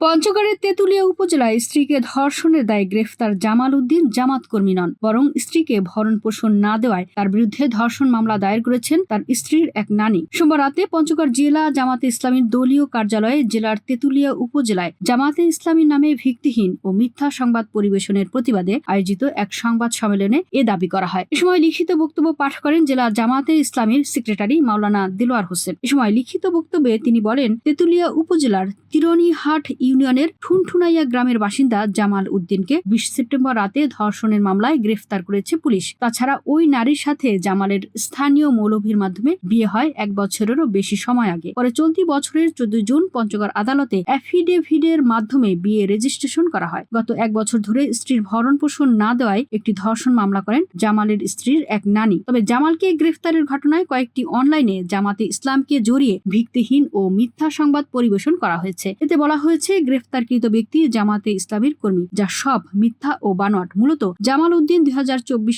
পঞ্চগড়ের তেঁতুলিয়া উপজেলায় স্ত্রীকে ধর্ষণের দায়ে গ্রেফতার জামাল উদ্দিন জামাত কর্মী নন, বরং স্ত্রীকে ভরণ পোষণ না দেওয়ায় তার বিরুদ্ধে ধর্ষণ মামলা দায়ের করেছেন তার স্ত্রীর এক নানি। সোমবার রাতে পঞ্চগড় জেলা জামাতে ইসলামীর দলীয় কার্যালয়ে জেলার তেঁতুলিয়া উপজেলায় জামাতে ইসলামীর নামে ভিত্তিহীন ও মিথ্যা সংবাদ পরিবেশনের প্রতিবাদে আয়োজিত এক সংবাদ সম্মেলনে এ দাবি করা হয়। এ সময় লিখিত বক্তব্য পাঠ করেন জেলা জামাতে ইসলামীর সেক্রেটারি মাওলানা দিলোয়ার হোসেন। এ সময় লিখিত বক্তব্যে তিনি বলেন, তেঁতুলিয়া উপজেলার তিরণীহাট ইউনিয়নের ঠুনঠুনাইয়া গ্রামের বাসিন্দা জামাল উদ্দিনকে বিশ সেপ্টেম্বর রাতে ধর্ষণের মামলায় গ্রেফতার করেছে পুলিশ। তাছাড়া ওই নারীর সাথে জামালের স্থানীয় মৌলভীর মাধ্যমে বিয়ে হয় এক বছরেরও বেশি সময় আগে। পরে চলতি বছরের চোদ্দ জুন পঞ্চগড় আদালতে অ্যাফিডেভিডের মাধ্যমে বিয়ে রেজিস্ট্রেশন করা হয়। গত এক বছর ধরে স্ত্রীর ভরণ পোষণ না দেওয়ায় একটি ধর্ষণ মামলা করেন জামালের স্ত্রীর এক নানী। তবে জামালকে গ্রেফতারের ঘটনায় কয়েকটি অনলাইনে জামাতে ইসলামকে জড়িয়ে ভিত্তিহীন ও মিথ্যা সংবাদ পরিবেশন করা হয়েছে। এতে বলা হয়েছে গ্রেফতারকৃত ব্যক্তি জামাতে ইসলামীর কর্মী, যা সব মিথ্যা ও বানোয়াট। মূলত জামাল উদ্দিন দুই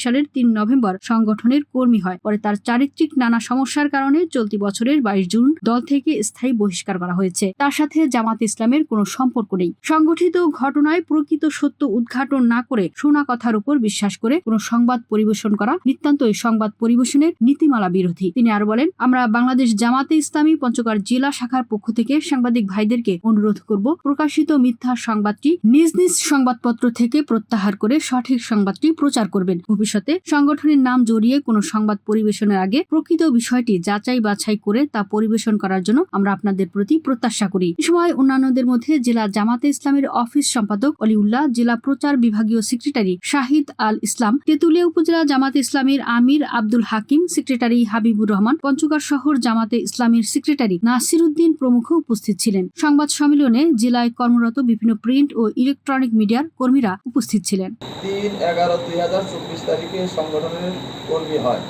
সালের তিন নভেম্বর সংগঠনের কর্মী হয়। পরে তার চারিত্রিক নানা সমস্যার কারণে চলতি বছরের বাইশ জুন দল থেকে স্থায়ী বহিষ্কার করা হয়েছে। তার সাথে জামাত ইসলামের কোনো সম্পর্ক নেই। সংগঠিত ঘটনায় প্রকৃত সত্য উদ্ঘাটন না করে শোনা কথার উপর বিশ্বাস করে কোনো সংবাদ পরিবেশন করা নিতান্তই সংবাদ পরিবেশনের নীতিমালা বিরোধী। তিনি আরও বলেন, আমরা বাংলাদেশ জামাতে ইসলামী পঞ্চগড় জেলা শাখার পক্ষ থেকে সাংবাদিক ভাইদেরকে অনুরোধ করব প্রকাশিত মিথ্যা সংবাদটি নিজ নিজ সংবাদপত্র থেকে প্রত্যাহার করে সঠিক সংবাদটি প্রচার করবেন। ভবিষ্যতে সংগঠনের নাম জড়িয়ে কোনো সংবাদ পরিবেশনের আগে প্রকৃত বিষয়টি যাচাই বাছাই করে তা পরিবেশন করার জন্য আমরা আপনাদের প্রতি প্রত্যাশা করি। এ সময় অন্যান্যদের মধ্যে জেলা জামাতে ইসলামের অফিস সম্পাদক অলিউল্লাহ, জেলা প্রচার বিভাগীয় সেক্রেটারি শাহিদ আল ইসলাম, তেতুলিয়া উপজেলা জামাতে ইসলামের আমির আব্দুল হাকিম, সেক্রেটারি হাবিবুর রহমান, পঞ্চগড় শহর জামাতে ইসলামীর সেক্রেটারি নাসির উদ্দিন প্রমুখ উপস্থিত ছিলেন। সংবাদ সম্মেলনে জেলায় কর্মরত বিভিন্ন প্রিন্ট ও ইলেকট্রনিক মিডিয়ার কর্মীরা উপস্থিত ছিলেন। তিন এগারো দুই হাজার চব্বিশ তারিখে সংগঠনের কর্মী হয়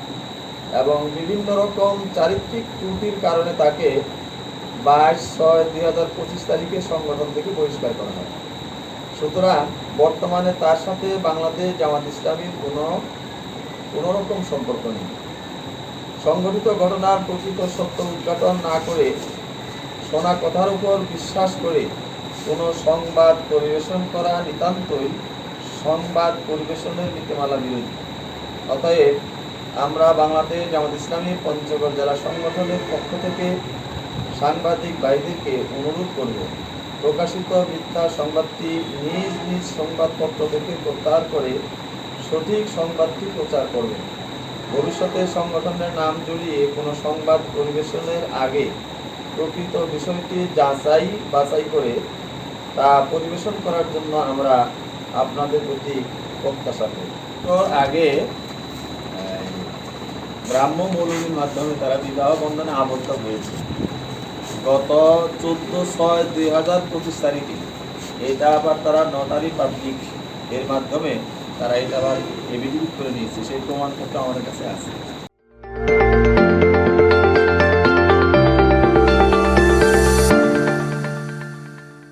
এবং বিভিন্ন রকম চারিত্রিক ত্রুটির কারণে তাকে বাইশ ছয় দুই হাজার পঁচিশ তারিখে সংগঠন থেকে বহিষ্কার করা হয়। সুতরাং বর্তমানে তার সাথে বাংলাদেশ জামাত ইসলামীর কোনো কোনো রকম সম্পর্ক নেই। সংগঠিত ঘটনার প্রকৃত সত্য উদ্ঘাটন না করে শোনা কথার উপর বিশ্বাস করে কোনো সংবাদ পরিবেশন করা নিতান্তই সংবাদ পরিবেশনের নীতিমালা বিরোধী। অতএব আমরা বাংলাদেশ জামাত ইসলামী পঞ্চগড় জেলা সংগঠনের পক্ষ থেকে সাংবাদিক ভাইদেরকে অনুরোধ করব, প্রকাশিত মিথ্যা সংবাদটি নিজ নিজ সংবাদপত্র থেকে প্রত্যাহার করে সঠিক সংবাদটি প্রচার করবেন। ভবিষ্যতে সংগঠনের নাম জড়িয়ে কোনো সংবাদ পরিবেশনের আগে প্রকৃত বিষয়টি যাচাই বাছাই করে তা পরিবেশন করার জন্য আমরা আপনাদের প্রতি প্রত্যাশা করি। তো আগে ব্রাহ্ম মৌলবীর মাধ্যমে তারা বিবাহ বন্ধনে আবদ্ধ হয়েছে। গত চোদ্দ ছয় দুই হাজার পঁচিশ তারিখে এটা আবার তারা নটারি পাবলিক এর মাধ্যমে তারা এটা আবার এভিডেভিট করে নিয়েছে। সেই প্রমাণপত্র আমাদের কাছে আছে।